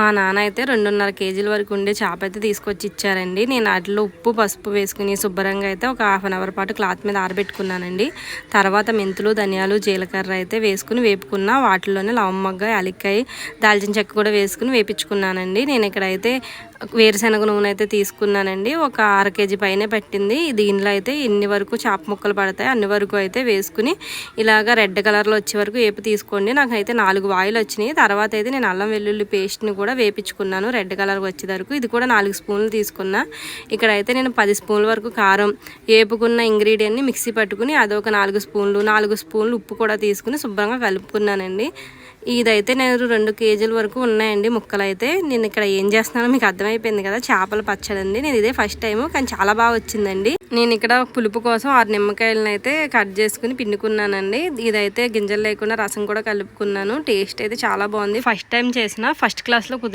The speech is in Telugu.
మా నాన్న అయితే రెండున్నర కేజీల వరకు ఉండే చేప అయితే తీసుకొచ్చి ఇచ్చారండి. నేను వాటిలో ఉప్పు పసుపు వేసుకుని శుభ్రంగా అయితే ఒక హాఫ్ అన్ అవర్ పాటు క్లాత్ మీద ఆరబెట్టుకున్నానండి. తర్వాత మెంతులు ధనియాలు జీలకర్ర అయితే వేసుకుని వేపుకున్న వాటిలోనే లవమ్మగ్గ యాలక్కాయ దాల్చిన చెక్క కూడా వేసుకుని వేపించుకున్నానండి. నేను ఇక్కడైతే వేరుశనగ నూనె అయితే తీసుకున్నానండి. ఒక అర కేజీ పైనే పెట్టింది. దీనిలో అయితే ఇన్ని వరకు చేప ముక్కలు పడతాయి. అన్ని వరకు అయితే వేసుకుని ఇలాగ రెడ్ కలర్లో వచ్చే వరకు వేపు తీసుకోండి. నాకైతే నాలుగు వాయిలు వచ్చినాయి. తర్వాత అయితే నేను అల్లం వెల్లుల్లి పేస్ట్ని కూడా వేపించుకున్నాను. రెడ్ కలర్ వచ్చే వరకు ఇది కూడా నాలుగు స్పూన్లు తీసుకున్నా. ఇక్కడైతే నేను పది స్పూన్ల వరకు కారం వేపుకున్న ఇంగ్రీడియంట్ని మిక్సీ పట్టుకుని అదొక నాలుగు స్పూన్లు నాలుగు స్పూన్లు ఉప్పు కూడా తీసుకుని శుభ్రంగా కలుపుకున్నానండి. ఇదైతే నేను రెండు కేజీల వరకు ఉన్నాయండి ముక్కలు అయితే నేను ఇక్కడ ఏం చేస్తున్నానో మీకు అర్థమైపోయింది కదా. చేపల పచ్చడి అండి నేను ఇదే ఫస్ట్ టైం కానీ చాలా బాగా వచ్చిందండి. నేను ఇక్కడ పులుపు కోసం ఆరు నిమ్మకాయలను అయితే కట్ చేసుకుని పిండుకున్నానండి. ఇదైతే గింజలు లేకుండా రసం కూడా కలుపుకున్నాను. టేస్ట్ అయితే చాలా బాగుంది. ఫస్ట్ టైం చేసిన ఫస్ట్ క్లాస్లో కుదిరి